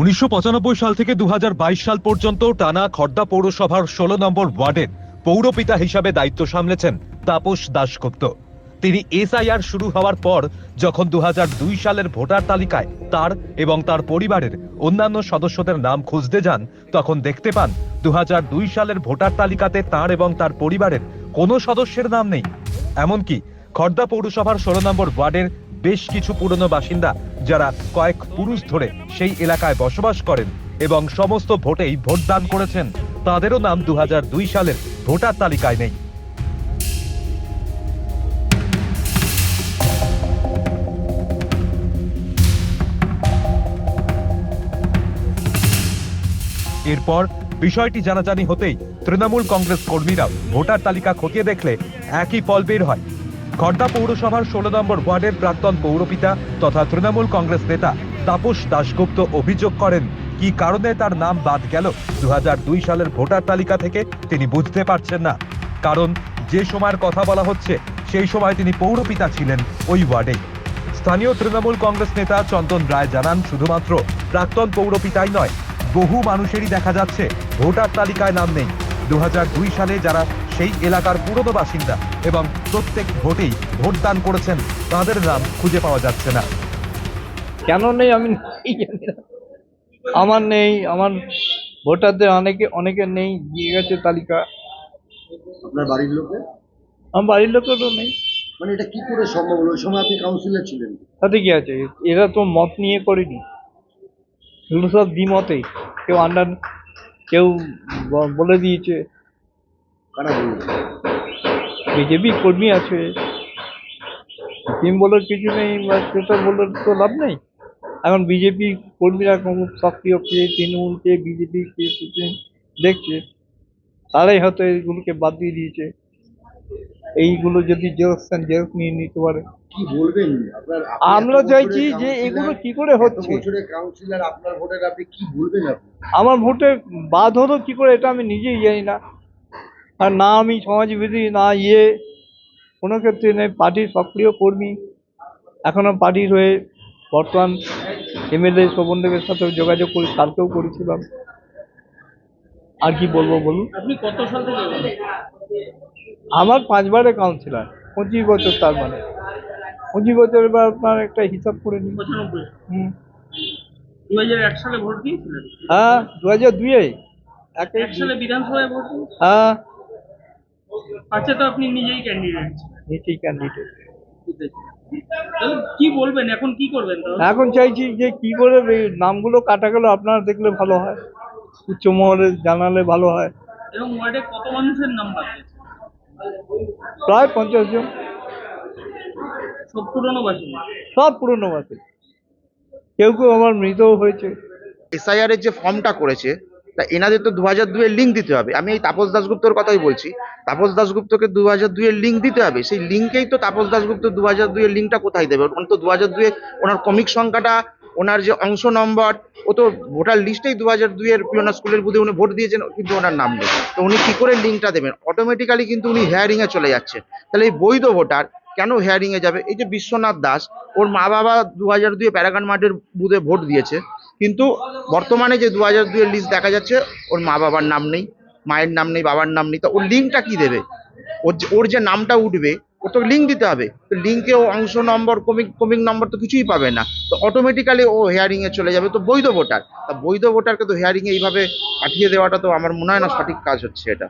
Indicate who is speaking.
Speaker 1: উনিশশো পঁচানব্বই সাল থেকে দু হাজার বাইশ সাল পর্যন্ত টানা খর্দা পৌরসভার ষোলো নম্বর ওয়ার্ডের পৌরপিতা হিসাবে দায়িত্ব সামলেছেন তাপস দাশগুপ্ত। তিনি এসআইআর শুরু হওয়ার পর যখন দু হাজার দুই সালের ভোটার তালিকায় তার এবং তার পরিবারের অন্যান্য সদস্যদের নাম খুঁজতে যান, তখন দেখতে পান দু হাজার দুই সালের ভোটার তালিকাতে তার এবং তার পরিবারের কোনো সদস্যের নাম নেই। এমনকি খর্দা পৌরসভার ষোলো নম্বর ওয়ার্ডের বেশ কিছু পুরনো বাসিন্দা, যারা কয়েক পুরুষ ধরে সেই এলাকায় বসবাস করেন এবং সমস্ত ভোটেই ভোটদান করেছেন। তাদেরও নাম দু সালের ভোটার তালিকায় নেই। এরপর বিষয়টি জানাজানি হতেই তৃণমূল কংগ্রেস কর্মীরা ভোটার তালিকা খতিয়ে দেখলে একই ফল বের হয়। খর্দা পৌরসভার ষোলো নম্বর ওয়ার্ডের প্রাক্তন পৌরপিতা তথা তৃণমূল কংগ্রেস নেতা তাপস দাশগুপ্ত অভিযোগ করেন, কি কারণে তার নাম বাদ গেল? দু হাজার দুই সালের ভোটার তালিকা থেকে তিনি বুঝতে পারছেন না। কারণ যে সময়ের কথা বলা হচ্ছে, সেই সময় তিনি পৌরপিতা ছিলেন ওই ওয়ার্ডেই স্থানীয় তৃণমূল কংগ্রেস নেতা চন্দন রায় জানান, শুধুমাত্র প্রাক্তন পৌরপিতাই নয়, বহু মানুষেরই দেখা যাচ্ছে ভোটার তালিকায় নাম নেই। দু হাজার দুই সালে যারা সেই এলাকার পুরনো বাসিন্দা এবং প্রত্যেক ভোটেই ভোটদান করেছেন, তাদের নাম খুঁজে পাওয়া যাচ্ছে না।
Speaker 2: কেন নেই আমি নিজেই জানি না। আমার নেই আমার ভোটারদের অনেকে অনেকে নেই দিয়ে গেছে তালিকা।
Speaker 3: আপনার বাড়ির লোকে
Speaker 2: আমার বাড়ির লোকেরও নেই।
Speaker 3: মানে এটা কি করে সম্ভব হলো? ওই সময় আপনি কাউন্সিলর ছিলেন।
Speaker 2: তাতে কি আছে? এরা তো মত নিয়ে করেনি। এগুলো সব দ্বিমতেই কেউ আন্ডার কেউ ব- বলে দিয়েছে।
Speaker 3: কারা বললেন
Speaker 2: বিজেপি কর্মী আছে। টিম বলার কিছু নেই বা সেটা বলার তো লাভ নেই। এখন বিজেপি কর্মীরা খুব সক্রিয় কে তৃণমূল কে বিজেপি কে দেখছে তারাই হয়তো এইগুলোকে বাদ দিয়ে দিয়েছে। এইগুলো যদি জেরক্স জেরক্স নিয়ে নিতে পারে।
Speaker 3: কি বলবেন?
Speaker 2: আমরা চাইছি যে এগুলো কি করে হচ্ছে?
Speaker 3: আপনার ভোটের আপনি কি বলবেন
Speaker 2: আমার ভোটে বাদ হলো কি করে এটা আমি নিজেই জানি না। আর না আমি সমাজবিধি না ইয়ে কোনো ক্ষেত্রে নেই পার্টির সক্রিয় কর্মী। এখনও পার্টির হয়ে বর্তমান এমএলএ শোভন দেবের সাথেও যোগাযোগ করি কালকেও করেছিলাম। আর কি বলব বলুন? আমার পাঁচবারের কাউন্সিলার পঁচিশ বছর তার মানে। পঁচিশ বছর এবার আপনার একটা হিসাব করে নিন। হুম। হ্যাঁ দু হাজার দুয়ে? হ্যাঁ।
Speaker 4: পাঁচে তো আপনি নিজেই ক্যান্ডিডেট
Speaker 2: নিচেই ক্যান্ডিডেট
Speaker 4: কি বলবেন? এখন কি করবেন
Speaker 2: এখন চাইছি যে কি করে নামগুলো কাটা গেল আপনারা দেখলে ভালো হয়। উচ্চ মহলে জানালে ভালো হয়।
Speaker 4: এবং ওয়ার্ডে কত মানুষের নাম
Speaker 2: প্রায় পঞ্চাশ জন।
Speaker 4: সব পুরনো বাসিন্দা?
Speaker 2: সব পুরনো বাসে কেউ কেউ আমার মৃতও হয়েছে।
Speaker 5: এসআইআর এর যে ফর্মটা করেছে তা এনাদের তো দু হাজার দুইয়ের লিঙ্ক দিতে হবে। আমি এই তাপস দাসগুপ্তর কথাই বলছি। তাপস দাসগুপ্তকে দু হাজার দুইয়ের লিঙ্ক দিতে হবে। সেই লিঙ্কেই তো তাপস দাসগুপ্ত দু হাজার দুইয়ের লিঙ্কটা কোথায় দেবে? ওখানে তো দু হাজার দুয়ে ওনার কমিক সংখ্যাটা, ওনার যে অংশ নম্বর ও তো ভোটার লিস্টেই দু হাজার দুইয়ের পিওনা স্কুলের বুধে উনি ভোট দিয়েছেন, কিন্তু ওনার নাম নেই। তো উনি কি করে লিঙ্কটা দেবেন? অটোমেটিক্যালি কিন্তু উনি হেয়ারিংয়ে চলে যাচ্ছে। তাহলে এই বৈধ ভোটার কেন হেয়ারিং এ যাবে? এই যে বিশ্বনাথ দাস, ওর মা বাবা দু হাজার দুয়ে প্যারাগান মাঠের বুধে ভোট দিয়েছে। কিন্তু বর্তমানে যে দু হাজার দুয়ের লিস্ট দেখা যাচ্ছে, ওর মা বাবার নাম নেই, মায়ের নাম নেই, বাবার নাম নেই, তো ওর লিঙ্কটা কি দেবে? ওর যে ওর যে নামটা উঠবে, ওর তো লিঙ্ক দিতে হবে। তো লিঙ্কে ও অংশ নম্বর, কমিক কমিক নম্বর তো কিছুই পাবে না। তো অটোমেটিক্যালি ও হেয়ারিং এ চলে যাবে। তো বৈধ ভোটার, তা বৈধ ভোটারকে তো হেয়ারিং এ এইভাবে পাঠিয়ে দেওয়াটা তো আমার মনে হয় না সঠিক কাজ হচ্ছে এটা।